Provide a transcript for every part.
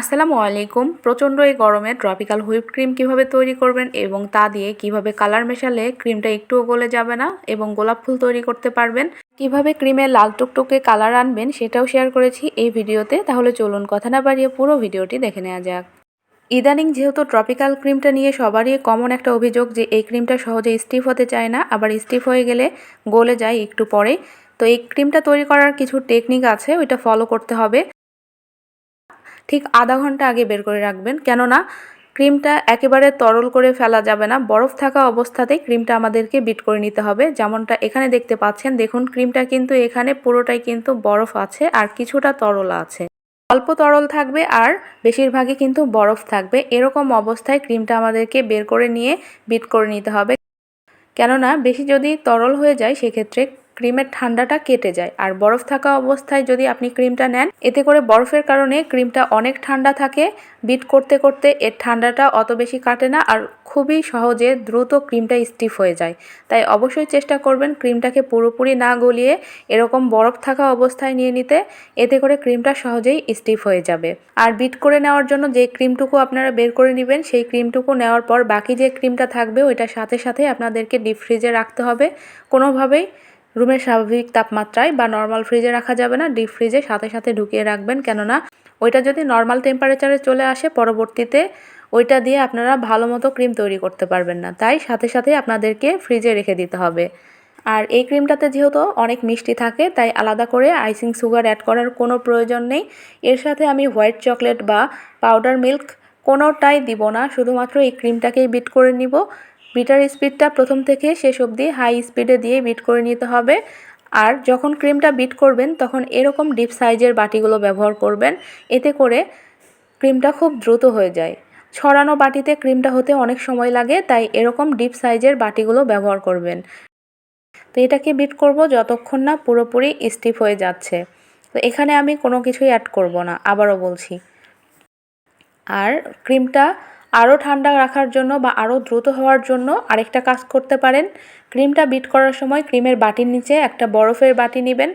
আসসালামু আলাইকুম। প্রচণ্ড এই গরমে ট্রপিক্যাল হুইপ ক্রিম কীভাবে তৈরি করবেন এবং তা দিয়ে কীভাবে কালার মেশালে ক্রিমটা একটুও গলে যাবে না এবং গোলাপ ফুল তৈরি করতে পারবেন? কীভাবে ক্রিমের লাল টুকটুকে কালার আনবেন সেটাও শেয়ার করেছি এই ভিডিওতে। তাহলে চলুন কথা না বাড়িয়ে পুরো ভিডিওটি দেখে নেওয়া যাক। ইদানিং যেহেতু ট্রপিক্যাল ক্রিমটা নিয়ে সবারই কমন একটা অভিযোগ যে এই ক্রিমটা সহজে স্টিফ হতে চায় না, আবার স্টিফ হয়ে গেলে গলে যায় একটু পরে। তো এই ক্রিমটা তৈরি করার কিছু টেকনিক আছে, ওইটা ফলো করতে হবে। ঠিক আধা ঘণ্টা আগে বের করে রাখবেন। কেননা ক্রিমটা একেবারে তরল করে ফেলা যাবে না। বরফ থাকা অবস্থাতেই ক্রিমটা আমাদেরকে বিট করে নিতে হবে। যেমনটা এখানে দেখতে পাচ্ছেন, দেখুন ক্রিমটা কিন্তু এখানে পুরোটাই কিন্তু বরফ আছে আর কিছুটা তরল আছে। অল্প তরল থাকবে আর বেশিরভাগই কিন্তু বরফ থাকবে। এরকম অবস্থায় ক্রিমটা আমাদেরকে বের করে নিয়ে বিট করে নিতে হবে। কেননা বেশি যদি তরল হয়ে যায়, সেক্ষেত্রে ক্রিমের ঠান্ডাটা কেটে যায়। আর বরফ থাকা অবস্থায় যদি আপনি ক্রিমটা নেন, এতে করে বরফের কারণে ক্রিমটা অনেক ঠান্ডা থাকে। বিট করতে করতে এর ঠান্ডাটা অত বেশি কাটে না আর খুবই সহজে দ্রুত ক্রিমটা স্টিফ হয়ে যায়। তাই অবশ্যই চেষ্টা করবেন ক্রিমটাকে পুরোপুরি না গলিয়ে এরকম বরফ থাকা অবস্থায় নিয়ে নিতে। এতে করে ক্রিমটা সহজেই স্টিফ হয়ে যাবে। আর বিট করে নেওয়ার জন্য যে ক্রিমটুকু আপনারা বের করে নেবেন, সেই ক্রিমটুকু নেওয়ার পর বাকি যে ক্রিমটা থাকবে, ওইটার সাথে সাথে আপনাদেরকে ডিপ ফ্রিজে রাখতে হবে। কোনোভাবেই রুমের স্বাভাবিক তাপমাত্রায় বা নর্মাল ফ্রিজে রাখা যাবে না ডিপ ফ্রিজে সাথে সাথে ঢুকিয়ে রাখবেন। কেননা ওইটা যদি নর্মাল টেম্পারেচারে চলে আসে, পরবর্তীতে ওইটা দিয়ে আপনারা ভালো মতো ক্রিম তৈরি করতে পারবেন না। তাই সাথে সাথে আপনাদেরকে ফ্রিজে রেখে দিতে হবে। আর এই ক্রিমটাতে যেহেতু অনেক মিষ্টি থাকে, তাই আলাদা করে আইসিং সুগার অ্যাড করার কোনো প্রয়োজন নেই। এর সাথে আমি হোয়াইট চকলেট বা পাউডার মিল্ক কোনোটাই দিব না, শুধুমাত্র এই ক্রিমটাকেই বিট করে নিব। বিটার স্পিডটা প্রথম থেকে শেষ অবধি হাই স্পিডে দিয়ে বিট করে নিতে হবে। আর যখন ক্রিমটা বিট করবেন, তখন এরকম ডিপ সাইজের বাটিগুলো ব্যবহার করবেন। এতে করে ক্রিমটা খুব দ্রুত হয়ে যায়। ছড়ানো বাটিতে ক্রিমটা হতে অনেক সময় লাগে, তাই এরকম ডিপ সাইজের বাটিগুলো ব্যবহার করবেন। তো এটাকে বিট করব যতক্ষণ না পুরোপুরি স্টিফ হয়ে যাচ্ছে। তো এখানে আমি কোনো কিছুই অ্যাড করব না, আবারও বলছি। আর ক্রিমটা আরও ঠান্ডা রাখার জন্য বা আরও দ্রুত হওয়ার জন্য আরেকটা কাজ করতে পারেন। ক্রিমটা বিট করার সময় ক্রিমের বাটির নিচে একটা বরফের বাটি নেবেন।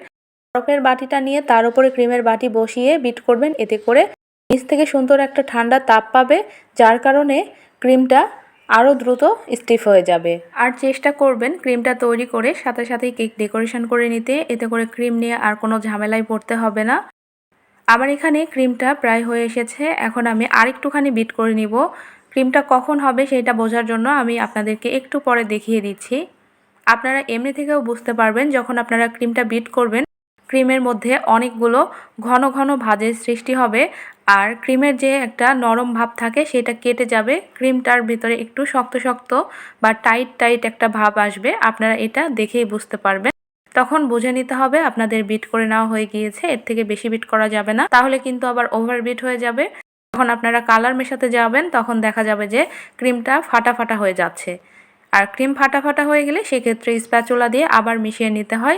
বরফের বাটিটা নিয়ে তার উপরে ক্রিমের বাটি বসিয়ে বিট করবেন। এতে করে নিচ থেকে সুন্দর একটা ঠান্ডা তাপ পাবে, যার কারণে ক্রিমটা আরও দ্রুত স্টিফ হয়ে যাবে। আর চেষ্টা করবেন ক্রিমটা তৈরি করে সাথে সাথেই কেক ডেকোরেশন করে নিতে। এতে করে ক্রিম নিয়ে আর কোনো ঝামেলায় পড়তে হবে না। আমার এখানে ক্রিমটা প্রায় হয়ে এসেছে, এখন আমি আরেকটুখানি বিট করে নিব। ক্রিমটা কখন হবে সেটা বোঝার জন্য আমি আপনাদেরকে একটু পরে দেখিয়ে দিচ্ছি। আপনারা এমনি থেকেও বুঝতে পারবেন, যখন আপনারা ক্রিমটা বিট করবেন, ক্রিমের মধ্যে অনেকগুলো ঘন ঘন ভাজের সৃষ্টি হবে আর ক্রিমের যে একটা নরম ভাব থাকে সেটা কেটে যাবে। ক্রিমটার ভিতরে একটু শক্ত শক্ত বা টাইট টাইট একটা ভাব আসবে, আপনারা এটা দেখেই বুঝতে পারবেন। তখন বুঝে নিতে হবে আপনাদের বিট করে নেওয়া হয়ে গিয়েছে, এর থেকে বেশি বিট করা যাবে না। তাহলে কিন্তু আবার ওভার বিট হয়ে যাবে। যখন আপনারা কালার মেশাতে যাবেন, তখন দেখা যাবে যে ক্রিমটা ফাটা ফাটা হয়ে যাচ্ছে। আর ক্রিম ফাটা ফাটা হয়ে গেলে সেক্ষেত্রে স্প্যাচুলা দিয়ে আবার মিশিয়ে নিতে হয়।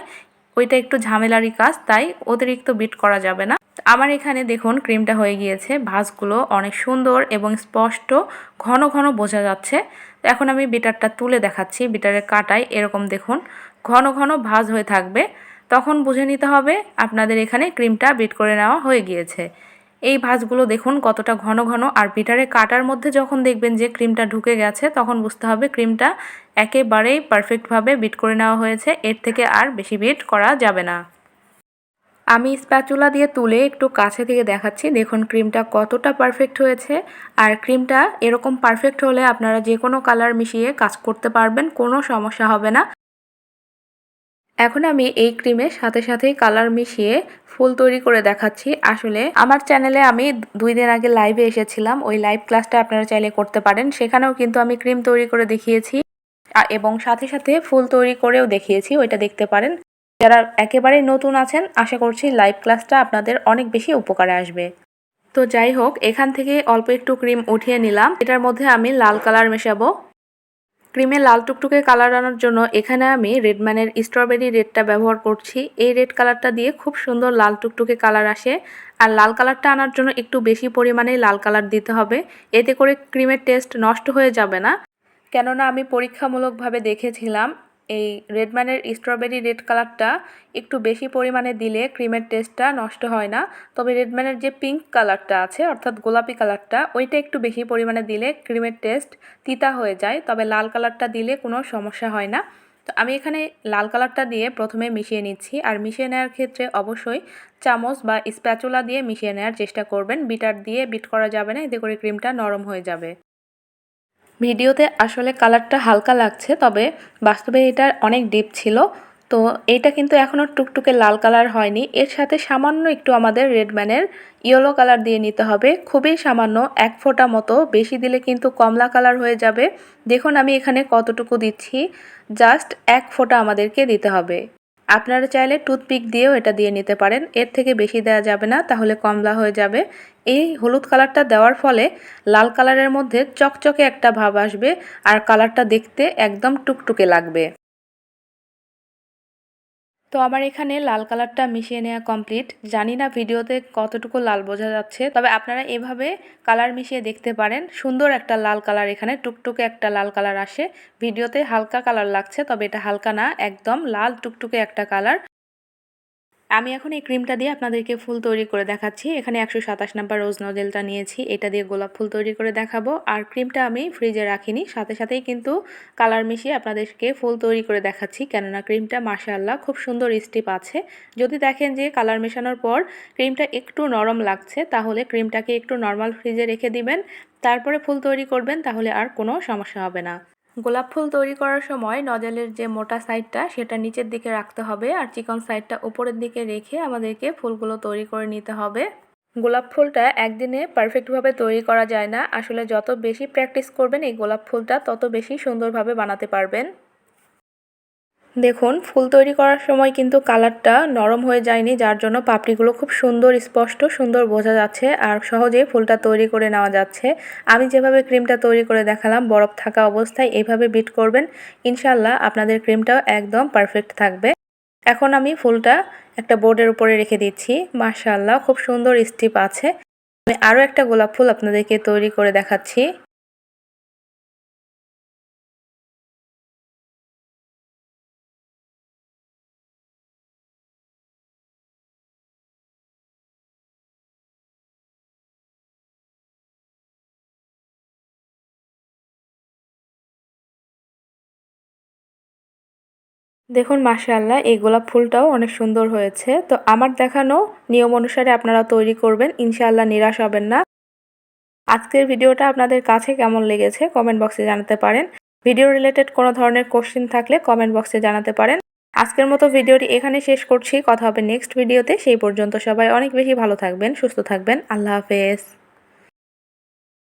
ওইটা একটু ঝামেলারই কাজ, তাই অতিরিক্ত বিট করা যাবে না। আমার এখানে দেখুন ক্রিমটা হয়ে গিয়েছে, ভাঁজগুলো অনেক সুন্দর এবং স্পষ্ট, ঘন ঘন বোঝা যাচ্ছে। এখন আমি বিটারটা তুলে দেখাচ্ছি বিটারের কাটায়, এরকম দেখুন। ঘন ঘন ভাজ হয়ে থাকবে, তখন বুঝে নিতে হবে আপনাদের এখানে ক্রিমটা বিট করে নেওয়া হয়ে গিয়েছে। এই ভাঁজগুলো দেখুন কতটা ঘন ঘন, আর বিটারে কাটার মধ্যে যখন দেখবেন যে ক্রিমটা ঢুকে গেছে, তখন বুঝতে হবে ক্রিমটা একেবারেই পারফেক্টভাবে বিট করে নেওয়া হয়েছে, এর থেকে আর বেশি বিট করা যাবে না। আমি স্প্যাচুলা দিয়ে তুলে একটু কাছে থেকে দেখাচ্ছি, দেখুন ক্রিমটা কতটা পারফেক্ট হয়েছে, আর ক্রিমটা এরকম পারফেক্ট হলে আপনারা যে কোনো কালার মিশিয়ে কাজ করতে পারবেন, কোনো সমস্যা হবে না। এখন আমি এই ক্রিমের সাথে সাথেই কালার মিশিয়ে ফুল তৈরি করে দেখাচ্ছি। আসলে আমার চ্যানেলে আমি দুই দিন আগে লাইভে এসেছিলাম। ওই লাইভ ক্লাসটা আপনারা চাইলে করতে পারেন। সেখানেও কিন্তু আমি ক্রিম তৈরি করে দেখিয়েছি। এবং সাথে সাথে ফুল তৈরি করেও দেখিয়েছি। ওইটা দেখতে পারেন। যারা একেবারেই নতুন আছেন, আশা করছি লাইভ ক্লাসটা আপনাদের অনেক বেশি উপকারে আসবে। তো যাই হোক, এখান থেকে অল্প একটু ক্রিম উঠিয়ে নিলাম। এটার মধ্যে আমি লাল কালার মেশাবো। ক্রিমে লাল টুকটুকে কালার আনার জন্য এখানে আমি রেডম্যানের স্ট্রবেরি রেডটা ব্যবহার করছি। এই রেড কালারটা দিয়ে খুব সুন্দর লাল টুকটুকে কালার আসে। আর লাল কালারটা আনার জন্য একটু বেশি পরিমাণে লাল কালার দিতে হবে। এতে করে ক্রিমের টেস্ট নষ্ট হয়ে যাবে না। কেননা আমি পরীক্ষামূলকভাবে দেখেছিলাম এই রেডম্যানের স্ট্রবেরি রেড কালারটা একটু বেশি পরিমাণে দিলে ক্রিমের টেস্টটা নষ্ট হয় না। তবে রেডম্যানের যে পিঙ্ক কালারটা আছে, অর্থাৎ গোলাপি কালারটা ওইটা একটু বেশি পরিমাণে দিলে ক্রিমের টেস্ট তিতা হয়ে যায়। তবে লাল কালারটা দিলে কোনো সমস্যা হয় না। তো আমি এখানে লাল কালারটা দিয়ে প্রথমে মিশিয়ে নিচ্ছি। আর মিশিয়ে নেওয়ার ক্ষেত্রে অবশ্যই চামচ বা স্প্যাচুলা দিয়ে মিশিয়ে নেওয়ার চেষ্টা করবেন। বিটার দিয়ে বিট করা যাবে না, এতে করে ক্রিমটা নরম হয়ে যাবে। ভিডিওতে আসলে কালারটা হালকা লাগছে, তবে বাস্তবে এটা অনেক ডিপ ছিল। তো এইটা কিন্তু এখনও টুকটুকে লাল কালার হয়নি। এর সাথে সামান্য একটু আমাদের রেডম্যানের ইয়েলো কালার দিয়ে নিতে হবে। খুবই সামান্য, এক ফোঁটা মতো। বেশি দিলে কিন্তু কমলা কালার হয়ে যাবে। দেখুন আমি এখানে কতটুকু দিচ্ছি। জাস্ট এক ফোঁটা আমাদেরকে দিতে হবে। আপনারা চাইলে টুথপিক দিয়েও এটা দিয়ে নিতে পারেন। এর থেকে বেশি দেওয়া যাবে না, তাহলে কমলা হয়ে যাবে। এই হলুদ কালারটা দেওয়ার ফলে লাল কালারের মধ্যে চকচকে একটা ভাব আসবে, আর কালারটা দেখতে একদম টুকটুকে লাগবে। তো আমার এখানে লাল কালারটা মিশিয়ে নেওয়া কমপ্লিট জানি না ভিডিওতে কতটুকু লাল বোঝা যাচ্ছে, তবে আপনারা এভাবে কালার মিশিয়ে দেখতে পারেন। সুন্দর একটা লাল কালার এখানে, টুকটুকে একটা লাল কালার আসে। ভিডিওতে হালকা কালার লাগছে, তবে এটা হালকা না, একদম লাল টুকটুকে একটা কালার। আমি এখন এই ক্রিমটা দিয়ে আপনাদেরকে ফুল তৈরি করে দেখাচ্ছি। এখানে একশো সাতাশ নাম্বার রোজ নজেলটা নিয়েছি। এটা দিয়ে গোলাপ ফুল তৈরি করে দেখাবো। আর ক্রিমটা আমি ফ্রিজে রাখিনি। সাথে সাথেই কিন্তু কালার মিশিয়ে আপনাদেরকে ফুল তৈরি করে দেখাচ্ছি। কেননা ক্রিমটা মাশাআল্লাহ খুব সুন্দর স্টিপ আছে। যদি দেখেন যে কালার মেশানোর পর ক্রিমটা একটু নরম লাগছে, তাহলে ক্রিমটাকে একটু নর্মাল ফ্রিজে রেখে দিবেন। তারপরে ফুল তৈরি করবেন, তাহলে আর কোনো সমস্যা হবে না। গোলাপ ফুল তৈরি করার সময় নজলের যে মোটা সাইডটা, সেটা নিচের দিকে রাখতে হবে আর চিকন সাইডটা উপরের দিকে রেখে আমাদেরকে ফুলগুলো তৈরি করে নিতে হবে। গোলাপ ফুলটা একদিনে পারফেক্টভাবে তৈরি করা যায় না। আসলে যত বেশি প্র্যাকটিস করবেন, এই গোলাপ ফুলটা তত বেশি সুন্দরভাবে বানাতে পারবেন। দেখুন, ফুল তৈরি করার সময় কিন্তু কালারটা নরম হয়ে যায়নি, যার জন্য পাপড়িগুলো খুব সুন্দর, স্পষ্ট, সুন্দর বোঝা যাচ্ছে আর সহজেই ফুলটা তৈরি করে নেওয়া যাচ্ছে। আমি যেভাবে ক্রিমটা তৈরি করে দেখালাম, বরফ থাকা অবস্থায় এইভাবে বিট করবেন ইনশাল্লাহ আপনাদের ক্রিমটাও একদম পারফেক্ট থাকবে। এখন আমি ফুলটা একটা বোর্ডের উপরে রেখে দিচ্ছি মাশাল্লাহ খুব সুন্দর স্টিপ আছে। আমি আরও একটা গোলাপ ফুল আপনাদেরকে তৈরি করে দেখাচ্ছি। দেখুন, মাশাআল্লাহ, এই গোলাপ ফুলটাও অনেক সুন্দর হয়েছে। তো আমার দেখানো নিয়ম অনুসারে আপনারা তৈরি করবেন, ইনশাআল্লাহ নিরাশ হবেন না। আজকের ভিডিওটা আপনাদের কাছে কেমন লেগেছে কমেন্ট বক্সে জানাতে পারেন। ভিডিও রিলেটেড কোনো ধরনের কোশ্চিন থাকলে কমেন্ট বক্সে জানাতে পারেন। আজকের মতো ভিডিওটি এখানে শেষ করছি। কথা হবে নেক্সট ভিডিওতে। সেই পর্যন্ত সবাই অনেক বেশি ভালো থাকবেন, সুস্থ থাকবেন। আল্লাহ হাফেজ।